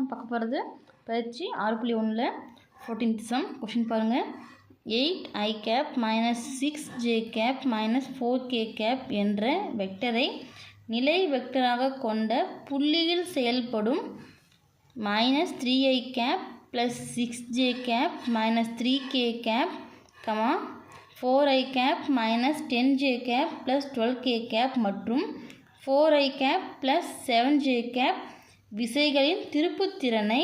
நம்ம பார்க்க போகிறது பயிற்சி ஆறு புள்ளி ஒன்றில் ஃபோர்டீன்த் சம் கொஷின் பாருங்கள் eight I cap minus six J cap minus four K cap என்ற வெக்டரை நிலை வெக்டராக கொண்ட புள்ளியில் செயல்படும் minus three I cap plus six J cap minus three K cap comma four I cap minus ten J cap plus twelve K cap மற்றும் four I cap plus seven J cap விசைகளின் திருப்புத்திறனை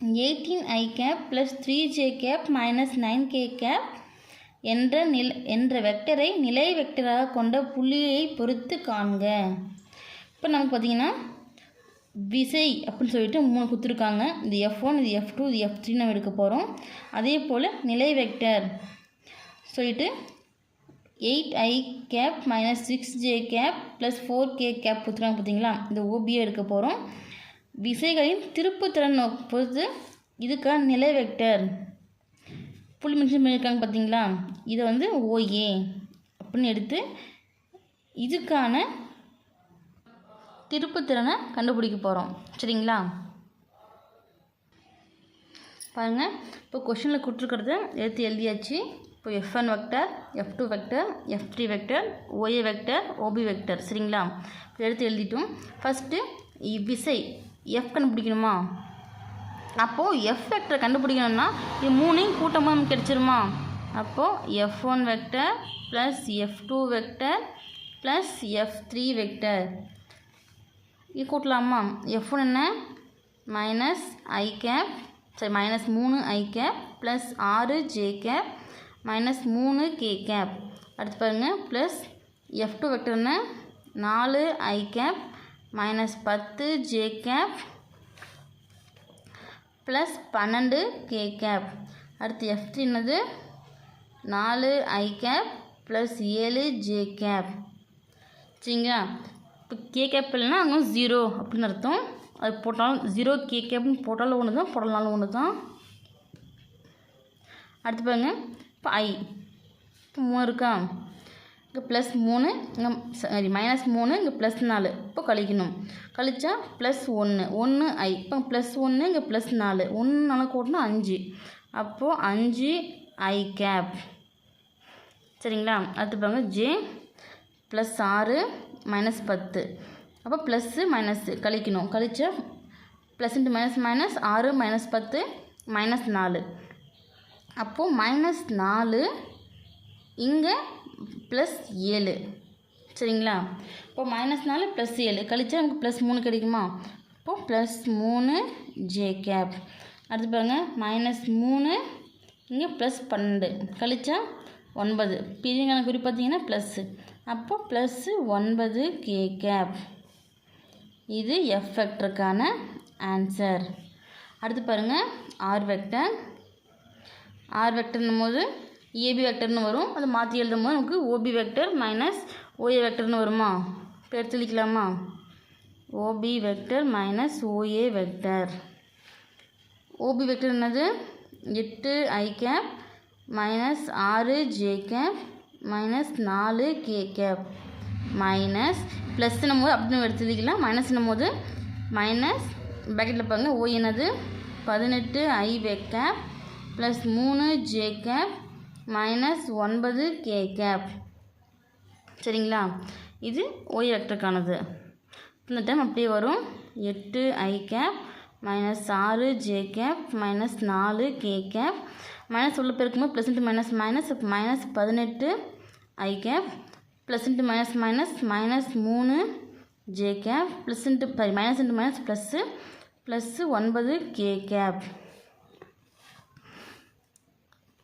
eighteen I cap plus three J cap minus nine K cap என்ற நில என்ற வெக்டரை நிலை வெக்டராக கொண்ட புள்ளியை பொறுத்து காண்க. இப்போ நமக்கு பார்த்திங்கன்னா விசை அப்படின்னு சொல்லிட்டு மூணு கொடுத்துருக்காங்க. இது எஃப் ஒன் இது எஃப் டூ இது எஃப் த்ரீ நம்ம எடுக்க போகிறோம் அதே போல் நிலை வெக்டர் சொல்லிட்டு eight I cap minus six J cap plus four K cap கொடுத்துருக்காங்க பார்த்தீங்களா? இந்த ஓபியை எடுக்க போகிறோம் விசைகளின் திருப்புத்திறன் பொறுத்து இதுக்கான நிலை வெக்டர் புள்ளி மென்ஷன் பண்ணியிருக்காங்க பார்த்தீங்களா? இதை வந்து ஓஏ அப்படின்னு எடுத்து இதுக்கான திருப்புத்திறனை கண்டுபிடிக்க போகிறோம் சரிங்களா? பாருங்கள் இப்போ கொஷனில் கொடுத்துருக்கிறத எடுத்து எழுதியாச்சு. இப்போ F one vector F two vector F three vector OA vector OB vector சரிங்களா? இப்போ எடுத்து எழுதிட்டோம். ஃபஸ்ட்டு விசை எஃப் கண்டுபிடிக்கணுமா? அப்போது எஃப் வெக்டர் கண்டுபிடிக்கணும்னா இது மூணையும் கூட்டமாக நமக்கு கிடச்சிருமா? அப்போது F one vector plus F two vector plus F three vector இது கூட்டலாமா? எஃப் ஒன் என்ன? மைனஸ் ஐ கேப் சரி மைனஸ் மூணு ஐ கேப் ப்ளஸ் ஆறு ஜே கேப் மைனஸ் மூணு கே கேப் அடுத்து பாருங்கள் ப்ளஸ் எஃப் டூ வெக்டர்னு நாலு ஐ கேப் மைனஸ் பத்து ஜே கேப் ப்ளஸ் பன்னெண்டு கே கேப் அடுத்து எஃப் த்ரீ என்னது? நாலு ஐ கேப் ப்ளஸ் ஏழு ஜே கேப் சரிங்களா? இப்போ கே கேப் இல்லைன்னா அங்கே ஜீரோ அப்படின்னு அர்த்தம். அது போட்டாலும் ஜீரோ கே கேப்னு போட்டாலும் ஒன்று தான் போடலாலும் ஒன்று தான் அடுத்து பாருங்கள் ஐ இப்போ மூணு இருக்கா? இங்கே ப்ளஸ் மூணு இங்கே சாரி மைனஸ் மூணு இங்கே ப்ளஸ் நாலு. இப்போ கழிக்கணும். கழிச்சா ப்ளஸ் ஒன்று ஒன்று ஐ இப்போ ப்ளஸ் ஒன்று இங்கே ப்ளஸ் நாலு. ஒன்று நாலு கூட்டினா அஞ்சு. அப்போது அஞ்சு ஐ கேப் சரிங்களா? அடுத்து பாருங்க ஜே ப்ளஸ் ஆறு மைனஸ் பத்து. அப்போ ப்ளஸ்ஸு மைனஸ்ஸு கழிக்கணும். கழிச்சா ப்ளஸ் இன்ட்டு மைனஸ் மைனஸ் ஆறு மைனஸ் பத்து மைனஸ் நாலு. அப்போது மைனஸ் நாலு இங்கே ப்ளஸ் ஏழு. சரிங்களா? இப்போது மைனஸ் நாலு ப்ளஸ் ஏழு. கழிச்சா நமக்கு ப்ளஸ் மூணு கிடைக்குமா? இப்போது ப்ளஸ் மூணு ஜே கேப் அடுத்து பாருங்க. மைனஸ் மூணு இங்கே ப்ளஸ் பன்னெண்டு. கழிச்சா ஒன்பது. பிரிவுக்கான குறி பார்த்தீங்கன்னா ப்ளஸ்ஸு அப்போ ப்ளஸ்ஸு ஒன்பது கே கேப் இது எஃப் வெக்டருக்கான ஆன்சர் அடுத்து பாருங்கள் ஆர் வெக்டர் ஆர் வெக்டர்னும் போது ஏபி வெக்டர்னு வரும். அதை மாற்றி எழுதும் போது நமக்கு ஓபி வெக்டர் மைனஸ் ஓஏ வெக்டர்னு வருமா? இப்போ OB vector minus OA vector OB vector என்னது? எட்டு ஐ கேப் மைனஸ் ஆறு ஜே கேப் மைனஸ் நாலு கே கேப் மைனஸ் ப்ளஸ்னும் போது அப்படின்னு எடுத்துக்கலாம் மைனஸ்னும் போது மைனஸ் பேக்கெட்டில் பாருங்கள் ஓ என்னது? பதினெட்டு ஐ வெக் கேப் ப்ளஸ் மூணு ஜே கேப் மைனஸ் ஒன்பது கே கேப் சரிங்களா? இது ஒய் வெக்டருக்கானது இந்த டைம் அப்படியே வரும். எட்டு ஐ கேப் மைனஸ் ஆறு ஜே கேப் மைனஸ் நாலு கே கேப் மைனஸ் உள்ள பெருக்கும்போது plus into minus minus minus பதினெட்டு I cap plus into minus minus minus மூணு J cap plus into minus into minus plus plus ஒன்பது கே கேப்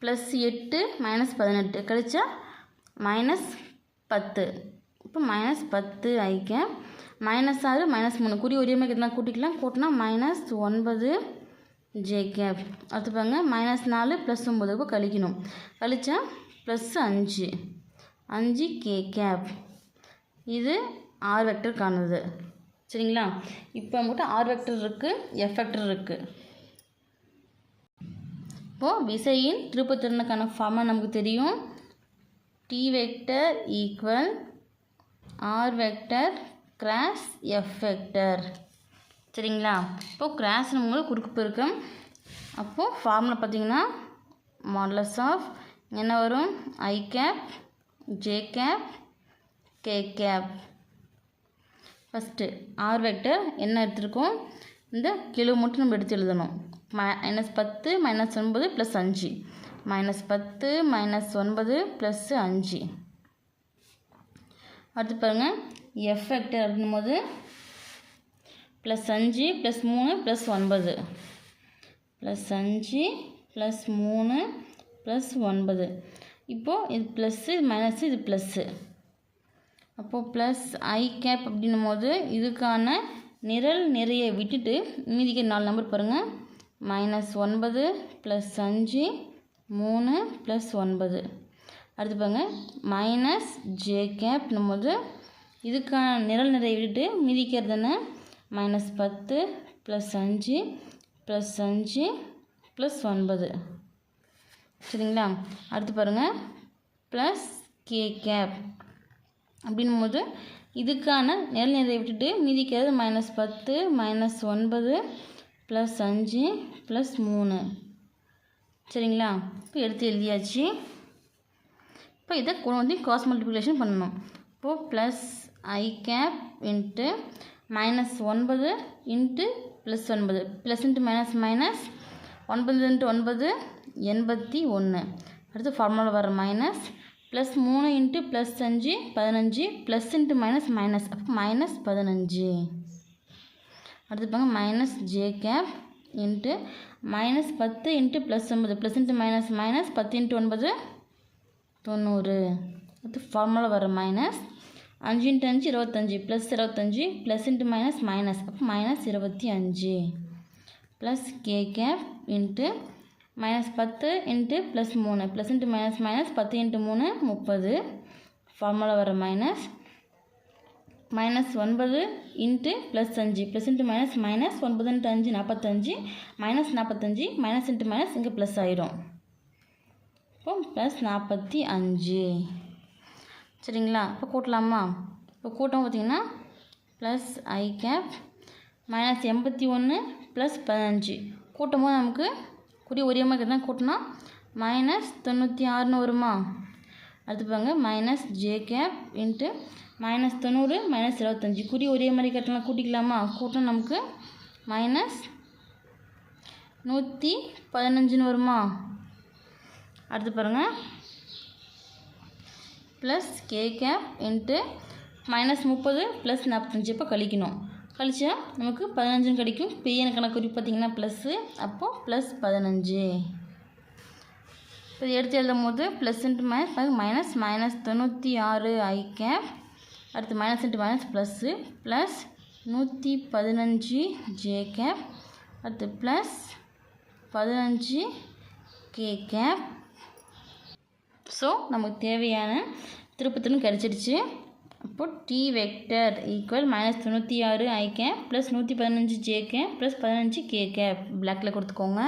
ப்ளஸ் எட்டு minus பதினெட்டு. கழிச்சா minus பத்து. இப்போ மைனஸ் பத்து ஐ கேப் மைனஸ் ஆறு மைனஸ் மூணு. குறி ஒரே மாதிரி எதுனா கூட்டிக்கலாம். கூட்டினா மைனஸ் ஒன்பது ஜே கேப் அடுத்து பாருங்க. மைனஸ் நாலு ப்ளஸ் ஒம்பது இப்போ கழிக்கணும். கழிச்சா ப்ளஸ் அஞ்சு. அஞ்சு கே கேப் இது ஆர் வெக்டருக்கானது சரிங்களா? இப்போ மட்டும் ஆர் வெக்டர் இருக்குது எஃப் வெக்டர் இருக்குது இப்போது விசையின் திருப்புத்திறனுக்கான ஃபார்மாக நமக்கு தெரியும். T vector equal R vector cross F vector சரிங்களா? இப்போது கிராஸ் உங்களுக்கு குறுக்கு பெருக்கம் அப்போது ஃபார்முலா பார்த்தீங்கன்னா மாடலஸ் ஆஃப் என்ன வரும்? I cap J cap K cap first R vector என்ன எடுத்திருக்கோம்? இந்த கிலோ மட்டும் நம்ம எடுத்து எழுதணும். மைனஸ் பத்து மைனஸ் ஒன்பது ப்ளஸ் அஞ்சு. மைனஸ் பத்து மைனஸ் ஒன்பது ப்ளஸ் அஞ்சு. அடுத்து பாருங்கள் எஃப் வெக்டர் போது ப்ளஸ் அஞ்சு ப்ளஸ் மூணு ப்ளஸ் ஒன்பது. ப்ளஸ் அஞ்சு ப்ளஸ் மூணு ப்ளஸ் ஒன்பது. இப்போது இது ப்ளஸ்ஸு இது மைனஸ்ஸு இது ப்ளஸ்ஸு அப்போது ப்ளஸ் ஐ கேப் அப்படின்னும் போது இதுக்கான நிரல் நிறைய விட்டுட்டு மீதிக்கு நாலு நம்பர் பாருங்கள் மைனஸ் ஒன்பது ப்ளஸ் அஞ்சு மூணு ப்ளஸ் ஒன்பது. அடுத்து பாருங்க. மைனஸ் ஜே கேப்னும் போது இதுக்கான நிரல் நிறைய விட்டுட்டு மீதிக்கிறது என்ன? மைனஸ் பத்து ப்ளஸ் அஞ்சு ப்ளஸ் அஞ்சு ப்ளஸ் ஒன்பது. சரிங்களா? அடுத்து பாருங்கள் ப்ளஸ் கே கேப் அப்படின்னும் போது இதுக்கான நெல் நிறைய விட்டுட்டு மீதிக்கிறது மைனஸ் பத்து மைனஸ் ஒன்பது ப்ளஸ் அஞ்சு ப்ளஸ் மூணு. சரிங்களா? இப்போ எடுத்து எழுதியாச்சு. இப்போ இதை கொண்டு வந்து காஸ் மல்டிப்ளிகேஷன் பண்ணணும். இப்போது plus I cap into minus ஒன்பது இன்ட்டு ப்ளஸ் ஒன்பது. ப்ளஸ் இன்ட்டு மைனஸ் மைனஸ் ஒன்பது இன்ட்டு ஒன்பது எண்பத்தி ஒன்று அடுத்து ஃபார்முலா வர மைனஸ் ப்ளஸ் மூணு இன்ட்டு ப்ளஸ் அஞ்சு பதினஞ்சு ப்ளஸ் இன்ட்டு மைனஸ் மைனஸ் அப்போ மைனஸ் பதினஞ்சு. அடுத்து பாருங்க minus J cap into minus பத்து இன்ட்டு ப்ளஸ் ஒன்பது. ப்ளஸ் இன்ட்டு மைனஸ் மைனஸ் பத்து இன்ட்டு ஒன்பது தொண்ணூறு. அடுத்து ஃபார்முலா வர மைனஸ் அஞ்சு இன்ட்டு அஞ்சு இருபத்தஞ்சி. ப்ளஸ் இருபத்தஞ்சி ப்ளஸ் இன்ட்டு மைனஸ் மைனஸ் அப்போ மைனஸ் இருபத்தி அஞ்சு. Plus K cap into minus பத்து இன்ட்டு ப்ளஸ் மூணு. ப்ளஸ் இன்ட்டு மைனஸ் மைனஸ் பத்து இன்ட்டு மூணு முப்பது. ஃபார்முலா வர மைனஸ் மைனஸ் ஒன்பது இன்ட்டு ப்ளஸ் அஞ்சு. ப்ளஸ் இன்ட்டு மைனஸ் மைனஸ் ஒன்பது இன்ட்டு அஞ்சு நாற்பத்தஞ்சு மைனஸ் நாற்பத்தஞ்சு மைனஸ் இன்ட்டு மைனஸ் இங்கே ப்ளஸ் ஆயிரும் இப்போ ப்ளஸ் நாற்பத்தி அஞ்சு. சரிங்களா? இப்போ கூட்டலாமா? இப்போ கூட்டம் பார்த்தீங்கன்னா ப்ளஸ் ஐ கேப் மைனஸ் எண்பத்தி ஒன்று ப்ளஸ் பதினஞ்சு. கூட்டும் போது நமக்கு குறி ஒரே மாதிரி தான் கூட்டினா மைனஸ் தொண்ணூற்றி ஆறுன்னு வருமா? அடுத்து பாருங்க minus J cap into minus தொண்ணூறு மைனஸ் இருபத்தஞ்சி. குறி ஒரே மாதிரி கட்டலாம் கூட்டிக்கலாமா? கூட்டம் நமக்கு மைனஸ் நூற்றி பதினஞ்சுன்னு வருமா? அடுத்து பாருங்கள் plus K cap into minus முப்பது ப்ளஸ் நாற்பத்தஞ்சு. இப்போ கழிக்கணும். கழிச்சா நமக்கு பதினஞ்சுன்னு கிடைக்கும். பெரிய கணக்குறி பார்த்தீங்கன்னா பார்த்திங்கன்னா ப்ளஸ்ஸு அப்போது ப்ளஸ் பதினஞ்சு. இப்போ எடுத்து எழுதும் போது plus into minus minus minus தொண்ணூற்றி ஆறு ஐ கேப் அடுத்து minus into minus plus plus நூற்றி பதினஞ்சு ஜே கேப் அடுத்து ப்ளஸ் பதினஞ்சு கே கேப் ஸோ நமக்கு தேவையான திருப்பத்திலும் கிடச்சிடுச்சு. இப்போது டி வெக்டர் ஈக்குவல் மைனஸ் தொண்ணூற்றி ஆறு ஐ கேப் ப்ளஸ் நூற்றி பதினஞ்சு ஜே கேப் ப்ளஸ் பதினஞ்சு கே கேப் பிளாக்கில் கொடுத்துக்கோங்க.